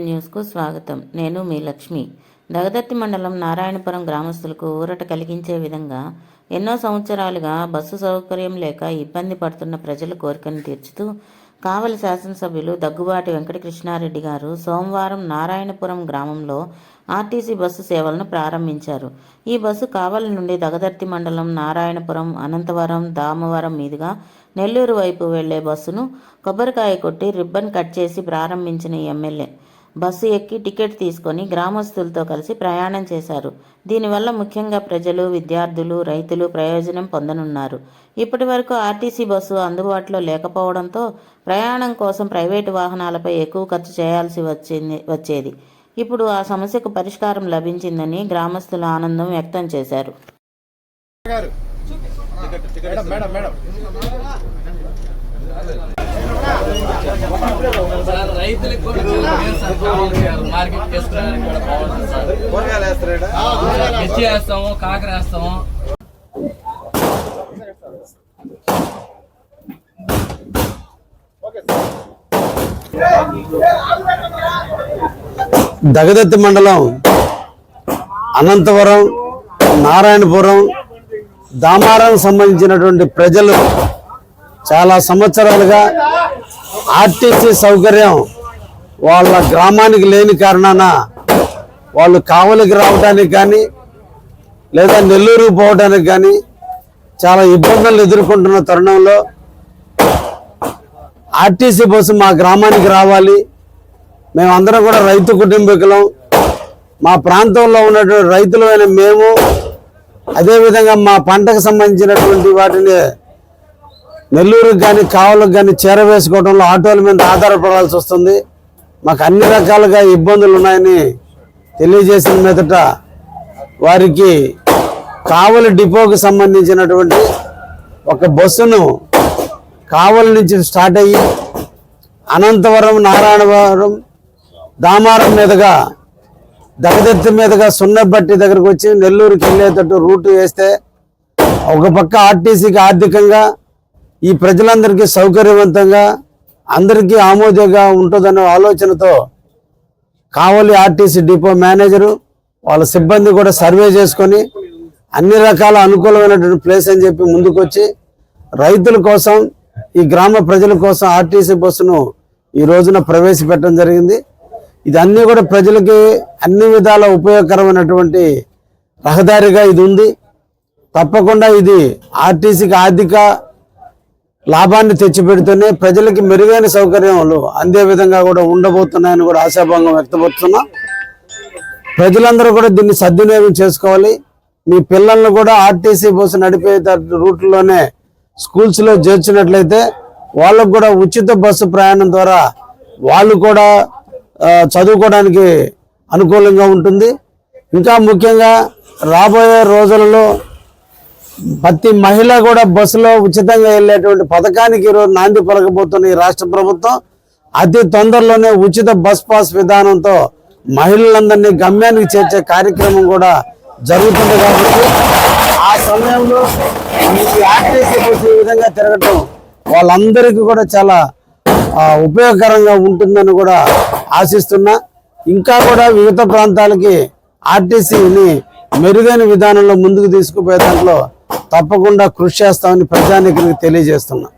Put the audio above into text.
Online న్యూస్కు స్వాగతం. నేను మీ లక్ష్మి. దగదత్తి మండలం నారాయణపురం గ్రామస్తులకు ఊరట కలిగించే విధంగా ఎన్నో సంవత్సరాలుగా బస్సు సౌకర్యం లేక ఇబ్బంది పడుతున్న ప్రజల కోరికను తీర్చుతూ కావలి శాసనసభ్యులు దగ్గుబాటి వెంకటకృష్ణారెడ్డి గారు సోమవారం నారాయణపురం గ్రామంలో ఆర్టీసీ బస్సు సేవలను ప్రారంభించారు. ఈ బస్సు కావలి నుండి దగదర్తి మండలం నారాయణపురం అనంతవరం దామవరం మీదుగా నెల్లూరు వైపు వెళ్ళే బస్సును కొబ్బరికాయ కొట్టి రిబ్బన్ కట్ చేసి ప్రారంభించిన ఎమ్మెల్యే. బస్సు ఎక్కి టికెట్ తీసుకొని గ్రామస్తులతో కలిసి ప్రయాణం చేశారు. దీనివల్ల ముఖ్యంగా ప్రజలు విద్యార్థులు రైతులు ప్రయోజనం పొందనున్నారు. ఇప్పటి వరకు ఆర్టీసీ బస్సు అందుబాటులో లేకపోవడంతో ప్రయాణం కోసం ప్రైవేటు వాహనాలపై ఎక్కువ ఖర్చు చేయాల్సి వచ్చింది వచ్చేది. ఇప్పుడు ఆ సమస్యకు పరిష్కారం లభించిందని గ్రామస్తులు ఆనందం వ్యక్తం చేశారు. Madam madam madam. రైతులకు కూడా. మార్కెట్ కూడా బాగుంటుంది సార్. మిర్చి వేస్తాము కాకర వేస్తాము. దగదత్తి మండలం అనంతవరం నారాయణపురం దామారం సంబంధించినటువంటి ప్రజలు చాలా సంవత్సరాలుగా ఆర్టీసీ సౌకర్యం వాళ్ళ గ్రామానికి లేని కారణాన వాళ్ళు కావలికి రావడానికి కానీ లేదా నెల్లూరు పోవడానికి కానీ చాలా ఇబ్బందులు ఎదుర్కొంటున్న తరుణంలో ఆర్టీసీ బస్సు మా గ్రామానికి రావాలి. మేమందరం కూడా రైతు కుటుంబీకులం. మా ప్రాంతంలో ఉన్నటువంటి రైతులమైన మేము అదేవిధంగా మా పంటకు సంబంధించినటువంటి వాటిని నెల్లూరుకి కానీ కావలకు కానీ చేరవేసుకోవడంలో ఆటోల మీద ఆధారపడాల్సి వస్తుంది. మాకు అన్ని రకాలుగా ఇబ్బందులు ఉన్నాయని తెలియజేసిన మీదట వారికి కావలి డిపోకి సంబంధించినటువంటి ఒక బస్సును కావలి నుంచి స్టార్ట్ అయ్యి అనంతవరం నారాయణవరం దామారం మీదుగా దగదెత్తి మీదుగా సున్నబట్టి దగ్గరకు వచ్చి నెల్లూరుకి వెళ్ళేటట్టు రూట్ వేస్తే ఒక పక్క ఆర్టీసీకి ఆర్థికంగా ఈ ప్రజలందరికీ సౌకర్యవంతంగా అందరికీ ఆమోదంగా ఉంటుందనే ఆలోచనతో కావలి ఆర్టీసీ డిపో మేనేజరు వాళ్ళ సిబ్బంది కూడా సర్వే చేసుకొని అన్ని రకాల అనుకూలమైనటువంటి ప్లేస్ అని చెప్పి ముందుకొచ్చి రైతుల కోసం ఈ గ్రామ ప్రజల కోసం ఆర్టీసీ బస్సును ఈ రోజున ప్రవేశపెట్టడం జరిగింది. ఇది అన్నీ కూడా ప్రజలకి అన్ని విధాల ఉపయోగకరమైనటువంటి రహదారిగా ఇది ఉంది. తప్పకుండా ఇది ఆర్టీసీకి ఆర్థిక లాభాన్ని తెచ్చిపెడుతూనే ప్రజలకి మెరుగైన సౌకర్యాలు అందే విధంగా కూడా ఉండబోతున్నాయని కూడా ఆశాభంగం వ్యక్తపరుస్తున్నాం. ప్రజలందరూ కూడా దీన్ని సద్వినియోగం చేసుకోవాలి. మీ పిల్లల్ని కూడా ఆర్టీసీ బస్సు నడిపే రూట్లోనే స్కూల్స్లో చేర్చినట్లయితే వాళ్ళకు కూడా ఉచిత బస్సు ప్రయాణం ద్వారా వాళ్ళు కూడా చదువుకోవడానికి అనుకూలంగా ఉంటుంది. ఇంకా ముఖ్యంగా రాబోయే రోజులలో ప్రతి మహిళ కూడా బస్సులో ఉచితంగా వెళ్ళేటువంటి పథకానికి ఈరోజు నాంది పలకబోతున్న ఈ రాష్ట్ర ప్రభుత్వం అతి తొందరలోనే ఉచిత బస్ పాస్ విధానంతో మహిళలందరినీ గమ్యానికి చేర్చే కార్యక్రమం కూడా జరుగుతుంది కాబట్టి ఆ సమయంలో ఈ ఆర్టీసీ బస్సు ఈ విధంగా తిరగటం వాళ్ళందరికీ కూడా చాలా ఉపయోగకరంగా ఉంటుందని కూడా ఆశిస్తున్నా. ఇంకా కూడా వివిధ ప్రాంతాలకి ఆర్టీసీని మెరుగైన విధానంలో ముందుకు తీసుకుపోయే దాంట్లో తప్పకుండా కృషి చేస్తామని ప్రజానికి తెలియజేస్తున్నా.